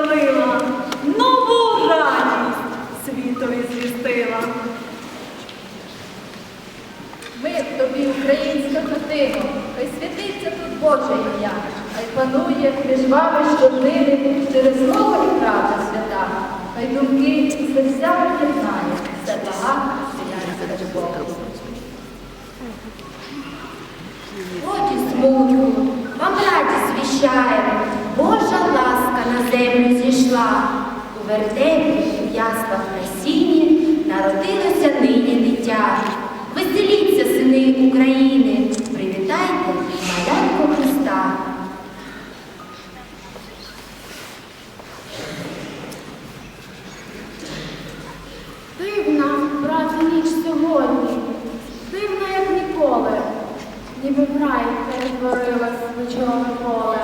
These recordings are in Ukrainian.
веселила, нову радість світові звістила. Мир тобі, українська хатино, хай святиться тут Боже ім'я, хай панує між вами щоднини через слово і правда свята, хай думки і серця єднає, все блага, селянська любов. Годі смутку, вам радість звіщає, У вертепі в яслах на сіні народилося нині дитя. Веселіться, сини України, привітайте малятку Христа. Дивна, брате, ніч сьогодні, дивна, як ніколи, ніби в рай перетворилась вечорове поле.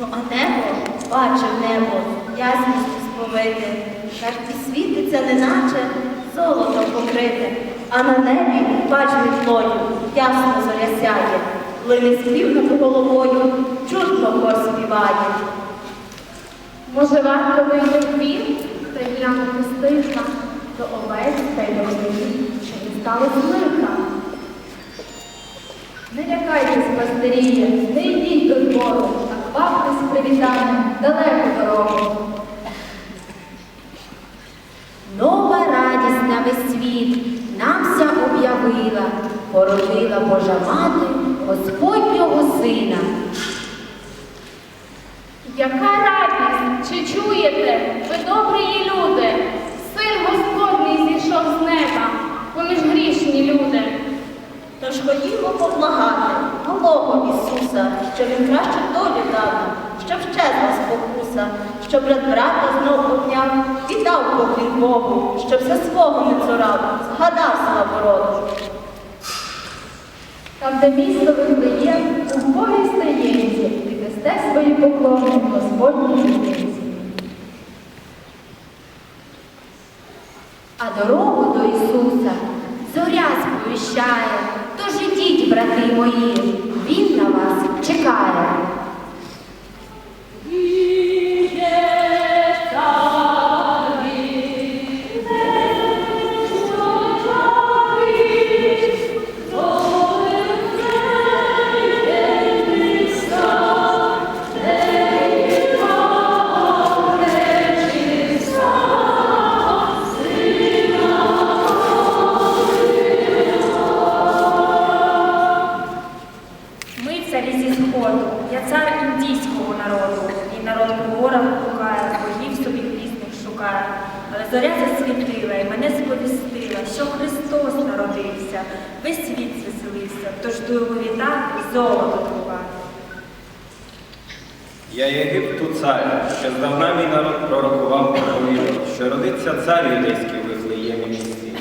Ну, а небо, бачив небо, ясністю сповите, так і світиться, неначе золотом покрите, а на небі, бач вітлою, ясно зоря сяє, лине спів над головою, чутно хор співає. Може, варто вийти в двір та й глянути стиха, до овець та й до чи не сталося лиха. Не лякайтесь, пастиріє, не йдіть до двору, а кваптесь привітанням далеку дорогу. Нова радість на весь світ нам вся об'явила, породила Божа мати Господнього сина. Яка радість, чи чуєте, ви добрі люди? Син Господній зійшов з неба, поміж грішні люди. Тож ходімо поблагати малого Ісуса, щоб він краще долю дав, щоб щезла спокуса, щоб брат брата знов обняв і дав поклін Богу, щоб за свого не цурав, згадав славороду. Там, де місто Вифлеєм, у Богій стаєнці, віднесте свої поклони Господній дитинці. А дорогу до Ісуса зоря сповіщає. Тож ідіть, брати мої, Він на вас чекає. Зі сходу, я цар індійського народу, і народ по горах гукає, богів собі пісних шукає. Але зоря засвітила і мене сповістила, що Христос народився, весь світ звеселився, тож до його віта золото трубає. Я Єгипту цар, що здавна мій народ пророкував проповідав, що родиться цар юдейський в Вифлеємі місті.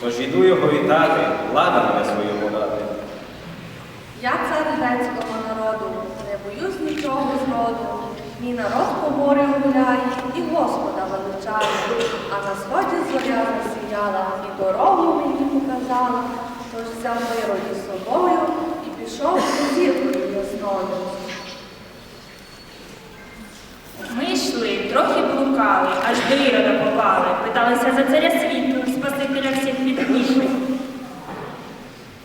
Тож іду його вітати, влада мене своєму дати. Я цар грецького народу, не боюсь нічого зроду. Мій народ по морю гуляє і Господа величає, а на сході зоря засіяла і дорогу мені показала. Тож взяв вироді з собою і пішов за зіркою ясною. Ми йшли, трохи блукали, аж до Ірода попали, питалися за царя світу, Спасителя всіх від гріху.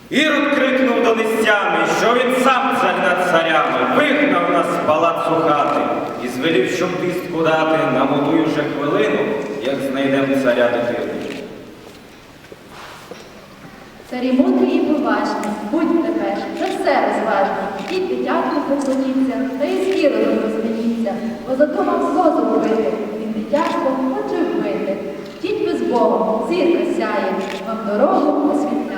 Ірод крикнув до нестями, що він сам царями, вигнав нас з палацу хати і звелів, щоб вістку дати, на намотуй уже хвилину, як знайдем царя дитину. Царі мудрі і поважні, будьте теж, за все розважні. Ідіть дитятку поклоніться, та і з Іродом розмініться, бо задумав зло зробити, він дитятко хоче вбити. Йдіть ви з Богом, зірка сяє, вам дорогу освітляє.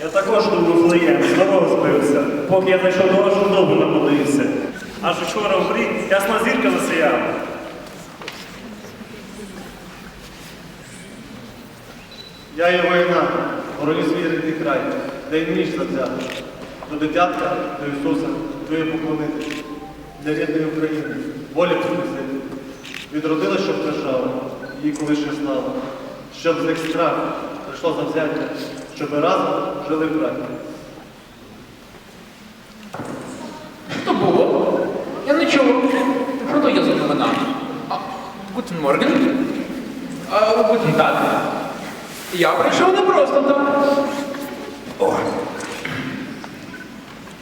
Я також до Вифлеєм, з дороги збився, поки я зайшов до вашого дому набудився. Аж учора в грі ясна зірка засіяла. Я є воїна, бороню свій рідний край, де й ніч завзяти. До дитятка, до Ісуса, твоє поклонити. Для рідної України, волі приносити. Відродила, щоб держава, її колишня слава. Щоб з них страх прийшло завзяття, щоб ми разом жили в браті. То було, я нічого. Що то є за новина? Гутен Морген? Гутен так. Я прийшов не просто так. О.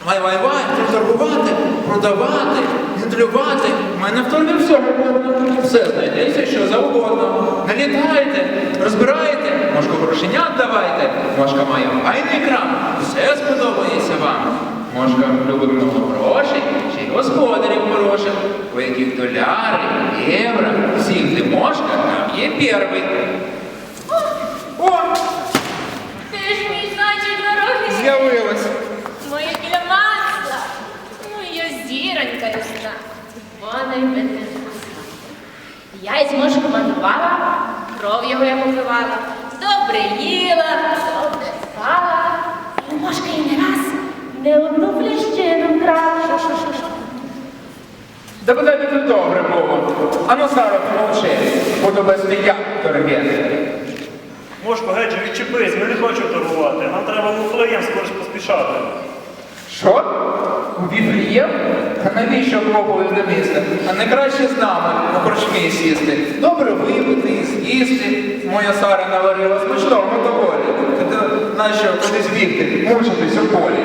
Вай, вай, вай, торгувати, продавати, гендлювати. У мене в торбі всього повно. Все знайдеться, що завгодно. Налітайте, розбираєте, мошко грошенят давайте. Мошка має файний крам, все сподобається вам. Мошка любить много грошей, ще й господарів хороших. У яких доляри, євро, всіх де мошка, там є перший. О, Ти ж мій значить дорогий. з'явилась. Моя біля масла. Моя зіронька ясна. Вона й мене спасла. Я із командувала, кров його я попивала. Добре їла, добре спала. І у мошка і не раз не одну пліщину вкрала. Що, що, що, що? Да буде тобі добре було. Ану, Сара, помовчи. Буду без я торгети. Мошко, геть, відчепись, ми не хочемо торгувати. Нам треба в Уфлеєм скоріш поспішати. Що? У Віфлієм? Та навіщо пробую до міста? А не краще з нами у корчмі сісти. Добре випити і з'їсти. Моя Сара наварила смачного доволі. Нащо кудись бігти, мучитись у полі.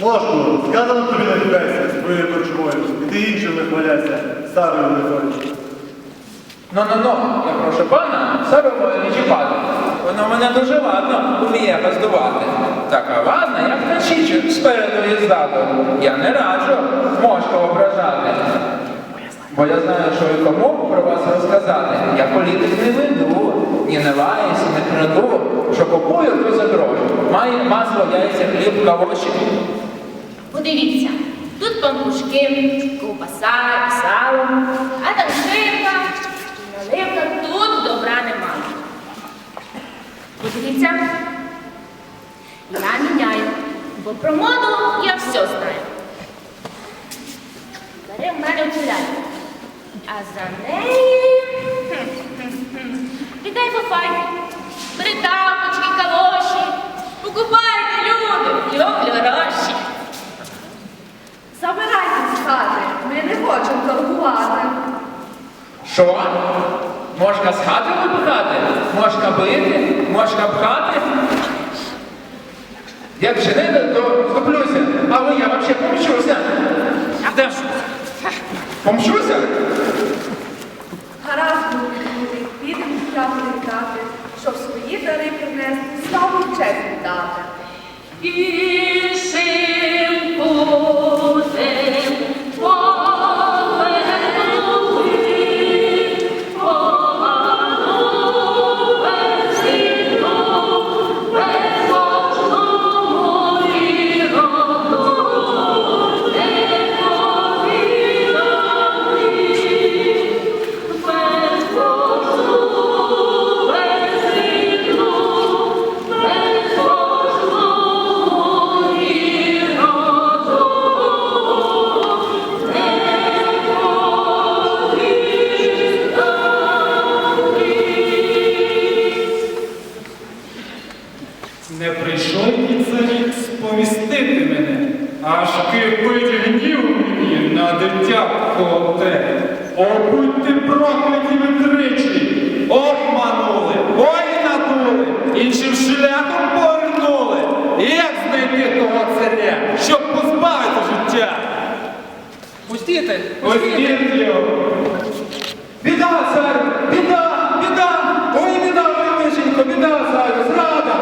Мошку, сказано тобі не гуляйся з твоєю корчмою. І ти іншим не хваляйся, старою не хочеш. Ну-ну-ну, я прошу пана, себе не чіпати. Воно мене дуже ладно вміє роздувати. Така ладна, як на чічу, спереду і ззаду. Я не раджу мошку ображати. Бо я знаю, що і кому про вас розказати. Я політик не веду, ні не лаюсь, не краду. Що купую, то за гроші. Має масло, яйця, хліб, кавоші. Подивіться, тут пампушки, ковбаса і сало, а там шибка, наливка, тут добра нема. Подивіться, я міняю, бо про моду я все знаю. Бери в мене окуляри, а за неї віддай фафай, бери тапочки, калоші, покупайте, люди, люблю гроші. Забирайте з хати, ми не хочемо торгувати. Що? Можна з хати випихати? Можна бити? Можна пхати? Пустіте, Пустіть його. Біда, царю, біда, біда! Ой, біда, ой, лишенько, біда, царю, зрада!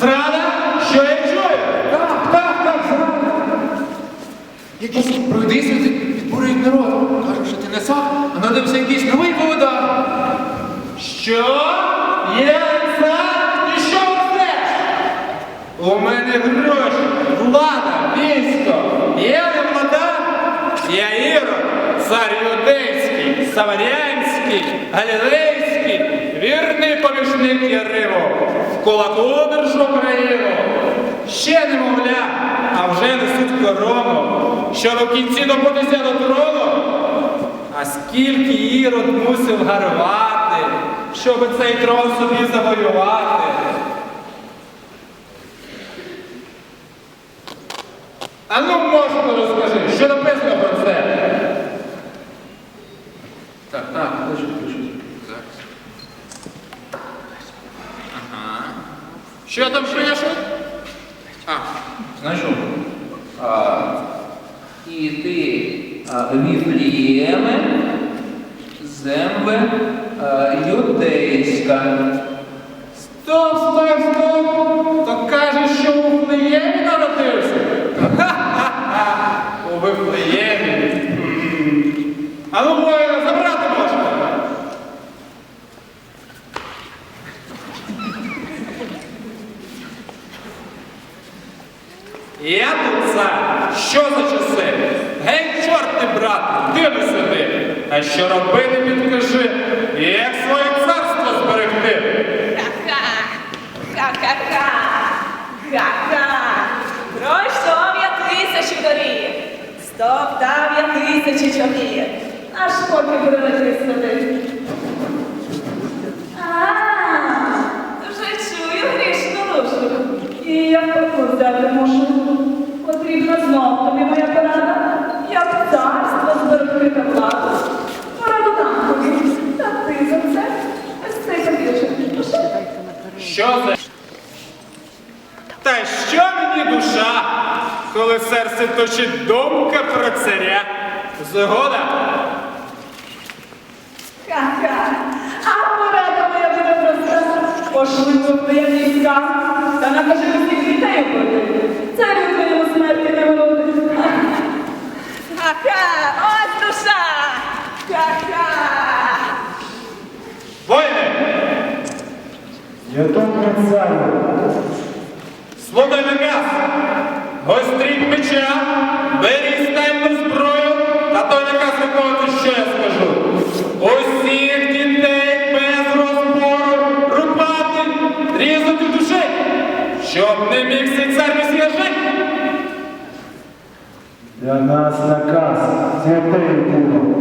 Зрада? Що я чую? Так, так, так, зрада! Якісь пройдисвіти підбурюють народ. Кажуть, що ти не сам, а надився якийсь новий вода. Що? Я цар? І що chcеш? У мене гроші, влада, військо. Я не влада. Я Ірод, цар юдейський, саварянський, галілейський, вірний помічник Яриву. В кулаку держу країну. Ще немовля, а вже несуть корону, щоб у кінці добутися до трону. А скільки Ірод мусив гарвати, щоб цей трон собі завоювати. А ну, можна розкажи, що написано про це? Так, пишу, пишу. Зараз. Ага. Що там пишуть? А, знайшов. А, і ти Віфлієме, земле юдейська. Стоп! То кажеш, що у Вифлеємі народився? Ха-ха-ха! У Вифлеємі. М. А ну, воїна, забрати можна! Я тут цар. Що за часи? Гей, чорт ти, брат, де не А що робити, підкажи, як своє царство зберегти? Ха-ха! Ха-ха-ха! Ха-ха! Пройшов я тисячі доріг, стоптав я тисячі чобіт, аж поки грішну душу. І я таку взяти можу. Потрібна знов тобі моя порада, як царство зберегти та владу. Пораду дам тобі, та ти за це ось цей папірчик підпиши. Що за? Та що мені душа, коли серце точить думка про царя? Згода? Ха-ха. А порада моя буде проста. Пошли до війська, та накажи усіх дітей убити. Царю твоєму смерті не голодить. Ха-ха! Ось душа! Ха-ха! Воїни! Я добре царю. Слухай наказ! Гостріть меча, беріть стальну зброю, та той наказ виконувати, що я скажу. Усіх дітей без розбору рубати, різати душі, щоб не міг цей цар жити. Для нас наказ святий було.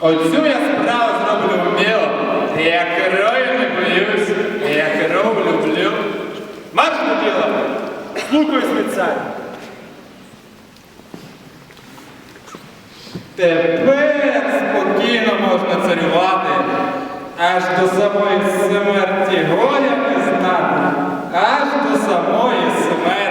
Оцю я справу зроблю вміло. Я крові не боюсь, я кров люблю. Марш до діла! Слухай від. Тепер спокійно можна царювати, аж до самої смерті горя не знати, аж до самої смерті,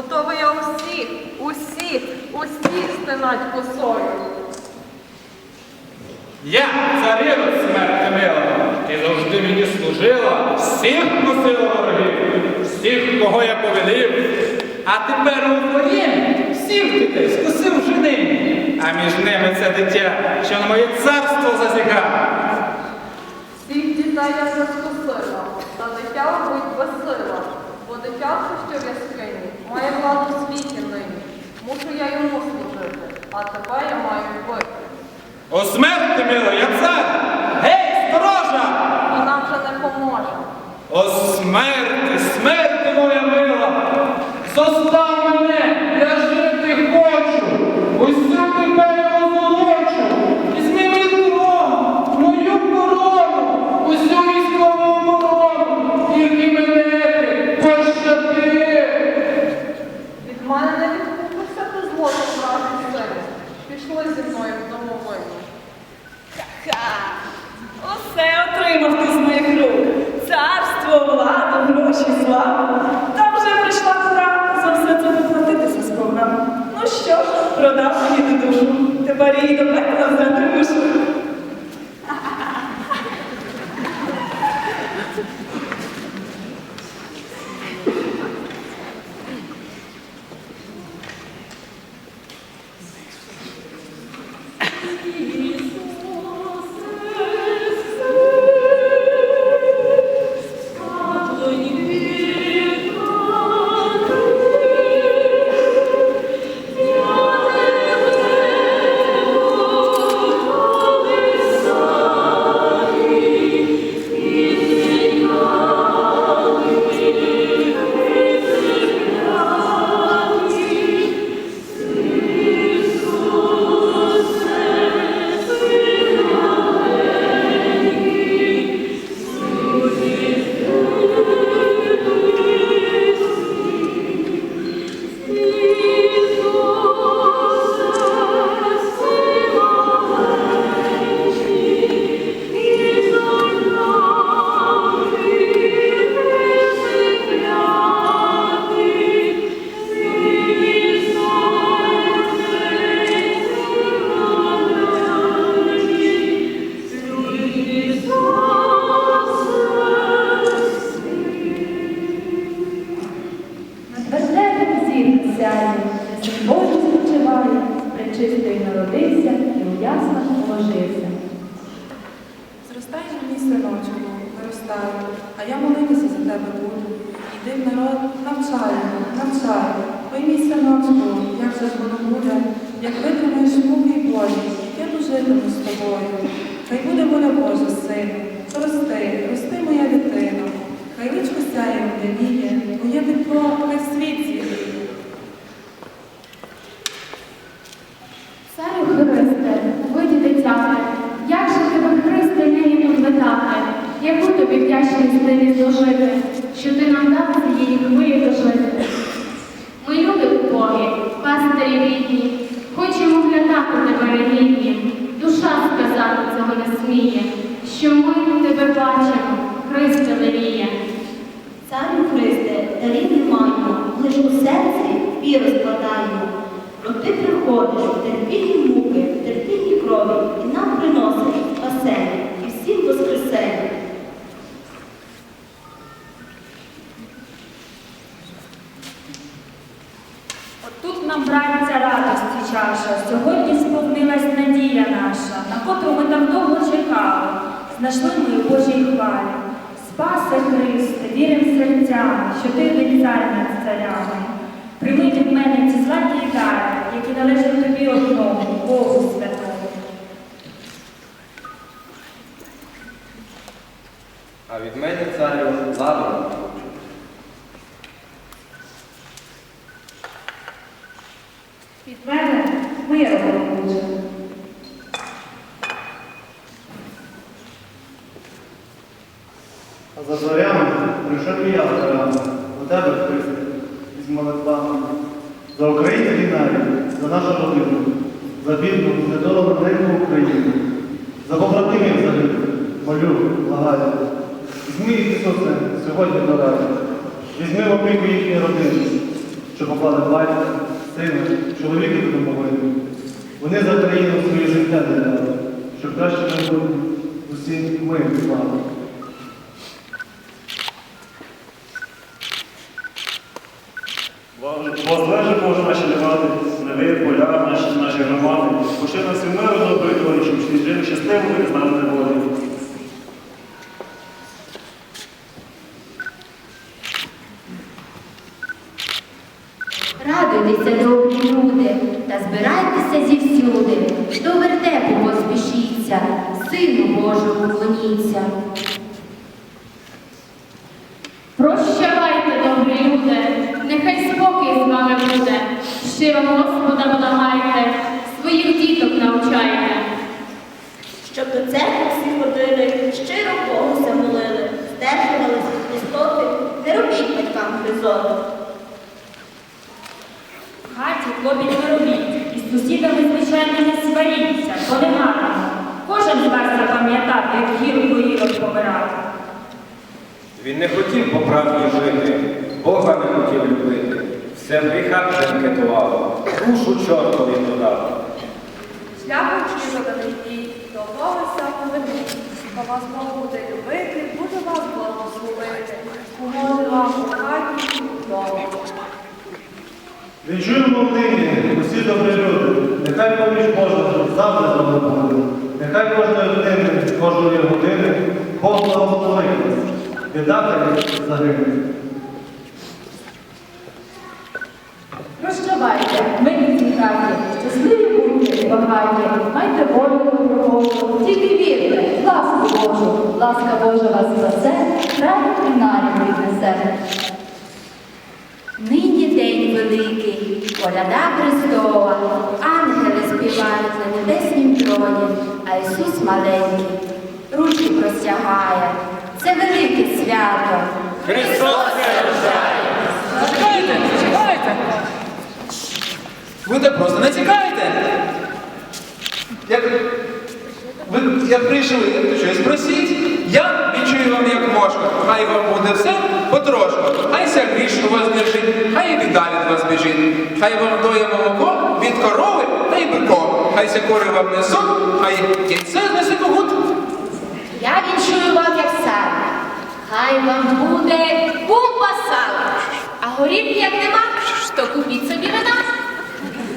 Готовий я усіх, усіх, усіх стинать косою. Я, царівна смерти мила, ти завжди мені служила, всіх носила ворогів, всіх, кого я повелів. А тепер у твоєму всіх дітей скусив жени, а між ними це дитя, що на моє царство зазіхав. Всіх дітей я вже скусила, та дитя будь безсила, бо дитятко, що в яскині, має владу в світі нині. Мушу я йому служити, а тебе я маю вбити. О смерти мила, я цар! Гей, сторожа! І нам вже не поможе. О смерти, смерти моя мила! Зостав мене, чистий народився і у яснах положився. Зростай мені, синочку, виростай, а я молитися за тебе буду. Іди в народ, навчай, навчаю, Ви, мій синочку, як же ж воно буде, як витримаєш муки і болі, я дожитиму з тобою. Хай буде воля Божа, сину, Прости, рости моя дитина, хай личко сяє в дивіє, моє тепло, хай світ світ. Божій хвалі. Спасе Христе, вірим серцями, що ти один цар над царями. Прийми від мене ці златі дари, які належать тобі одному, Богу святому. А від мене царю ладу. Від мене миру буде. А за зорями прийшов і я з зорями, до тебе, Христе, із молитвами. За Україну війнаю, за нашу родину, бідну, недолу неньку Україну, за побратимів загиблих, молю, благаю. Візьми Ісусе, сьогодні до ради. Візьми в опіку їхні родини, що поклали батька, сина, чоловіка тобі повинні. Вони за країну своє життя не дали, щоб краще майбутнє усім ми мали. Возлежи, Боже, наші левати, неви, поля, наші, наші громади. Пошли нас і миру добрий долі, щоб і не знали. Радуйтеся, добрі люди, та збирайтеся зівсюди, до вертепу поспішіться, Сину Божому поклоніться. Прощавайте, добрі люди, нехай спокій з вами буде. Щиро Господа благайте, своїх діток навчайте. Щоб до церкви всі ходили, щиро Богуся молили, стежувались від Христоти, не робіть батькам гризоти. В хаті клопіт не робіть, із сусідами, звичайно, не сваріться, то не гарно. Кожен з вас запам'ятав, як гірко Ірод помирав. Він не хотів по правді жити, Бога не хотів любити. Все в гріхах бенкетувало, душу чортові додав. Шляхом заданий дій, до Бога поведи. Хто вас Бог буде любити, буде вас благословити. Поможе вам у хаті і вдома. Відчуємо в нині усі добрі люди, нехай поміж Божа завжди з вами буде. Нехай кожної людини, кожної години Бог благословить. Віддати загине. Прощавайте, ми в хаті, щасливі будьте багаті, майте волю Божу, тільки вірте, ласку Божу, ласка Божа вас спасе, край і нарік віднесе. Нині день великий, коляда Христова, ангели співають на небеснім троні, а Ісус маленький, ручки простягає. Це велике свято. Христос рождає! Ви так просто не тікайте. Як ви як прийшли, то щось просіть. Я відчую вам як мошка. Хай вам буде все потрошку. Хай ся гріш у вас держить, хай і далі від вас біжить. Хай вам доє молоко від корови та й бико. Хай ся кори вам несуть, хай кінце знесе когут. Я відчую вам як сам. Хай вам буде купа сала. А горілки як нема, то купіть собі вина.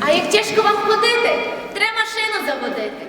А як тяжко вам ходити, треба машину заводити.